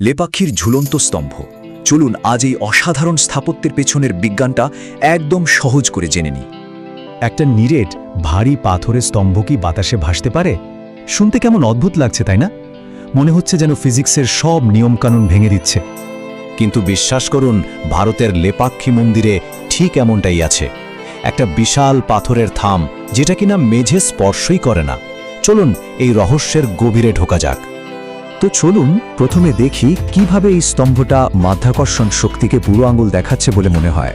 লেপাক্ষীর ঝুলন্ত স্তম্ভ। চলুন আজ এই অসাধারণ স্থাপত্যের পেছনের বিজ্ঞানটা একদম সহজ করে জেনে নিই। একটা নিরেট, ভারী পাথরের স্তম্ভ কি বাতাসে ভাসতে পারে? শুনতে কেমন অদ্ভুত লাগছে, তাই না? মনে হচ্ছে যেন ফিজিক্সের সব নিয়মকানুন ভেঙে দিচ্ছে। কিন্তু বিশ্বাস করুন, ভারতের লেপাক্ষী মন্দিরে ঠিক এমনটাই আছে। একটা বিশাল পাথরের থাম, যেটা কিনা মেঝে স্পর্শই করে না। চলুন এই রহস্যের গভীরে ঢোকা যাক। তো চলুন প্রথমে দেখি কীভাবে এই স্তম্ভটা মাধ্যাকর্ষণ শক্তিকে বুড়ো আঙুল দেখাচ্ছে বলে মনে হয়।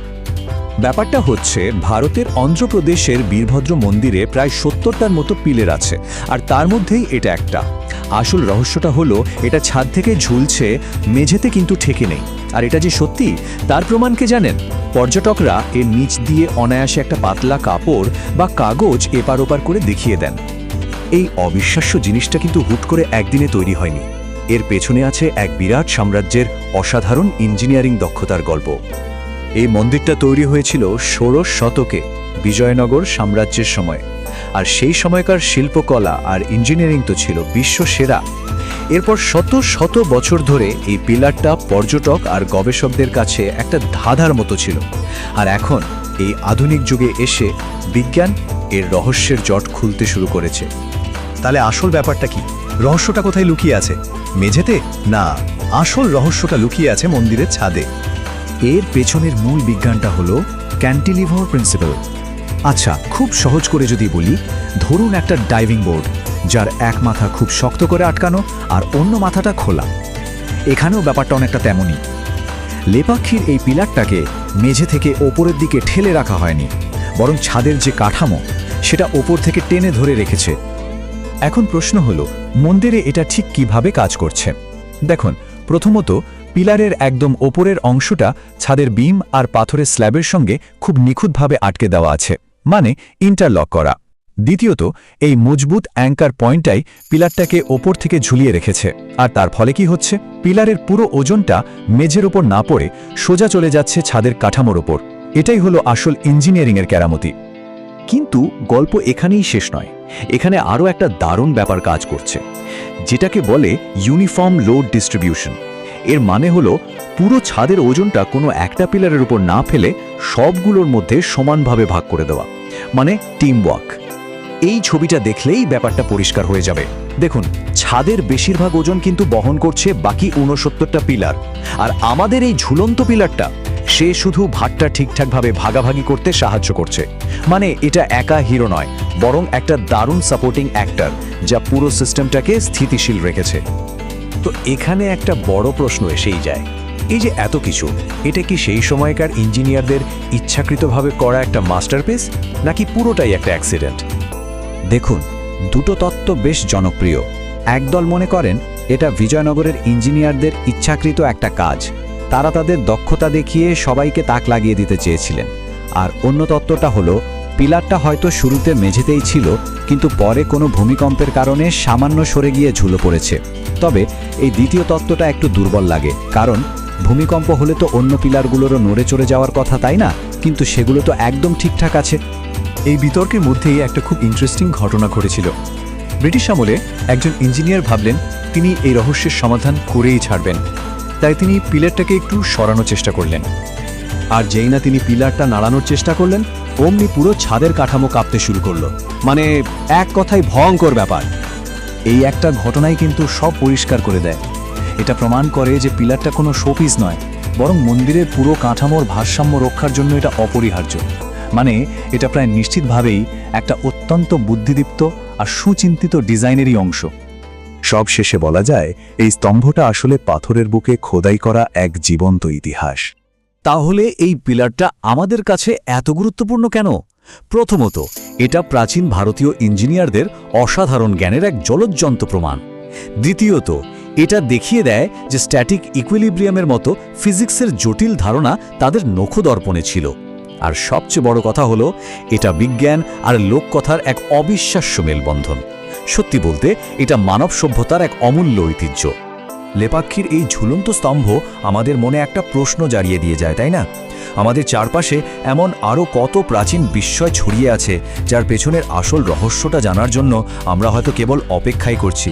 ব্যাপারটা হচ্ছে, ভারতের অন্ধ্রপ্রদেশের বীরভদ্র মন্দিরে প্রায় সত্তরটার মতো পিলের আছে, আর তার মধ্যেই এটা একটা। আসল রহস্যটা হলো, এটা ছাদ থেকে ঝুলছে, মেঝেতে কিন্তু ঠেকে নেই। আর এটা যে সত্যি, তার প্রমাণকে জানেন? পর্যটকরা এর নিচ দিয়ে অনায়াসে একটা পাতলা কাপড় বা কাগজ এপার ওপার করে দেখিয়ে দেন। এই অবিশ্বাস্য জিনিসটা কিন্তু হুট করে একদিনে তৈরি হয়নি। এর পেছনে আছে এক বিরাট সাম্রাজ্যের অসাধারণ ইঞ্জিনিয়ারিং দক্ষতার গল্প। এই মন্দিরটা তৈরি হয়েছিল ষোড়শ শতকে বিজয়নগর সাম্রাজ্যের সময়। আর সেই সময়কার শিল্পকলা আর ইঞ্জিনিয়ারিং তো ছিল বিশ্ব সেরা। এরপর শত শত বছর ধরে এই পিলারটা পর্যটক আর গবেষকদের কাছে একটা ধাঁধার মতো ছিল। আর এখন এই আধুনিক যুগে এসে বিজ্ঞান এর রহস্যের জট খুলতে শুরু করেছে। তাহলে আসল ব্যাপারটা কি? রহস্যটা কোথায় লুকিয়ে আছে? মেঝেতে? না, আসল রহস্যটা লুকিয়ে আছে মন্দিরের ছাদে। এর পেছনের মূল বিজ্ঞানটা হলো ক্যান্টিলিভার প্রিন্সিপাল। আচ্ছা খুব সহজ করে যদি বলি, ধরুন একটা ডাইভিং বোর্ড, যার এক মাথা খুব শক্ত করে আটকানো আর অন্য মাথাটা খোলা। এখানেও ব্যাপারটা অনেকটা তেমনই। লেপাক্ষীর এই পিলারটাকে মেঝে থেকে ওপরের দিকে ঠেলে রাখা হয়নি, বরং ছাদের যে কাঠামো, সেটা ওপর থেকে টেনে ধরে রেখেছে। এখন প্রশ্ন হলো, মন্দিরে এটা ঠিক কীভাবে কাজ করছে? দেখুন, প্রথমত, পিলারের একদম ওপরের অংশটা ছাদের বিম আর পাথরের স্ল্যাবের সঙ্গে খুব নিখুঁতভাবে আটকে দেওয়া আছে মানে ইন্টারলক করা। দ্বিতীয়ত, এই মজবুত অ্যাঙ্কার পয়েন্টটাই পিলারটাকে ওপর থেকে ঝুলিয়ে রেখেছে, আর তার ফলে কি হচ্ছে? পিলারের পুরো ওজনটা মেঝের ওপর না পড়ে সোজা চলে যাচ্ছে ছাদের কাঠামোর ওপর। এটাই হলো আসল ইঞ্জিনিয়ারিংয়ের কেরামতি। কিন্তু গল্প এখানেই শেষ নয়। এখানে আরও একটা দারুণ ব্যাপার কাজ করছে, যেটাকে বলে ইউনিফর্ম লোড ডিস্ট্রিবিউশন। এর মানে হলো, পুরো ছাদের ওজনটা কোনো একটা পিলারের উপর না ফেলে সবগুলোর মধ্যে সমানভাবে ভাগ করে দেওয়া মানে টিম ওয়ার্ক এই ছবিটা দেখলেই ব্যাপারটা পরিষ্কার হয়ে যাবে। দেখুন, ছাদের বেশিরভাগ ওজন কিন্তু বহন করছে বাকি ঊনসত্তরটা পিলার, আর আমাদের এই ঝুলন্ত পিলারটা সে শুধু ভাতটা ঠিকঠাকভাবে ভাগাভাগি করতে সাহায্য করছে। মানে এটা একা হিরো নয়, বরং একটা দারুণ সাপোর্টিং অ্যাক্টর যা পুরো সিস্টেমটাকে স্থিতিশীল রেখেছে। তো এখানে একটা বড় প্রশ্ন এসেই যায়। এই যে এত কিছু, এটা কি সেই সময়কার ইঞ্জিনিয়ারদের ইচ্ছাকৃতভাবে করা একটা মাস্টারপিস নাকি পুরোটাই একটা অ্যাক্সিডেন্ট দেখুন, দুটো তত্ত্ব বেশ জনপ্রিয়। একদল মনে করেন, এটা বিজয়নগরের ইঞ্জিনিয়ারদের ইচ্ছাকৃত একটা কাজ। তারা তাদের দক্ষতা দেখিয়ে সবাইকে তাক লাগিয়ে দিতে চেয়েছিলেন। আর অন্য তত্ত্বটা হলো, পিলারটা হয়তো শুরুতে মেঝেতেই ছিল, কিন্তু পরে কোনো ভূমিকম্পের কারণে সামান্য সরে গিয়ে ঝুলো পড়েছে। তবে এই দ্বিতীয় তত্ত্বটা একটু দুর্বল লাগে, কারণ ভূমিকম্প হলে তো অন্য পিলারগুলোরও নড়ে চড়ে যাওয়ার কথা তাই না? কিন্তু সেগুলো তো একদম ঠিকঠাক আছে। এই বিতর্কের মধ্যেই একটা খুব ইন্টারেস্টিং ঘটনা ঘটেছিল। ব্রিটিশ আমলে একজন ইঞ্জিনিয়ার ভাবলেন, তিনি এই রহস্যের সমাধান করেই ছাড়বেন। তাই তিনি পিলারটাকে একটু সরানোর চেষ্টা করলেন। আর যেই না তিনি পিলারটা নাড়ানোর চেষ্টা করলেন, অমনি পুরো ছাদের কাঠামো কাঁপতে শুরু করল। মানে এক কথায় ভয়ঙ্কর ব্যাপার। এই একটা ঘটনাই কিন্তু সব পরিষ্কার করে দেয়। এটা প্রমাণ করে যে পিলারটা কোনো শোপিস নয়, বরং মন্দিরের পুরো কাঠামোর ভারসাম্য রক্ষার জন্য এটা অপরিহার্য। মানে এটা প্রায় নিশ্চিতভাবেই একটা অত্যন্ত বুদ্ধিদীপ্ত আর সুচিন্তিত ডিজাইনেরই অংশ। সব শেষে বলা যায়, এই স্তম্ভটা আসলে পাথরের বুকে খোদাই করা এক জীবন্ত ইতিহাস। তাহলে এই পিলারটা আমাদের কাছে এত গুরুত্বপূর্ণ কেন? প্রথমত, এটা প্রাচীন ভারতীয় ইঞ্জিনিয়ারদের অসাধারণ জ্ঞানের এক জলজ্জন্ত প্রমাণ। দ্বিতীয়ত, এটা দেখিয়ে দেয় যে স্ট্যাটিক ইকুইলিব্রিয়ামের মতো ফিজিক্সের জটিল ধারণা তাদের নখদর্পণে ছিল। আর সবচেয়ে বড় কথা হলো, এটা বিজ্ঞান আর লোককথার এক অবিশ্বাস্য মেলবন্ধন। সত্যি বলতে, এটা মানব সভ্যতার এক অমূল্য ঐতিহ্য। লেপাক্ষীর এই ঝুলন্ত স্তম্ভ আমাদের মনে একটা প্রশ্ন জারিয়ে দিয়ে যায়, তাই না? আমাদের চারপাশে এমন আরও কত প্রাচীন বিস্ময় ছড়িয়ে আছে, যার পেছনের আসল রহস্যটা জানার জন্য আমরা হয়তো কেবল অপেক্ষাই করছি।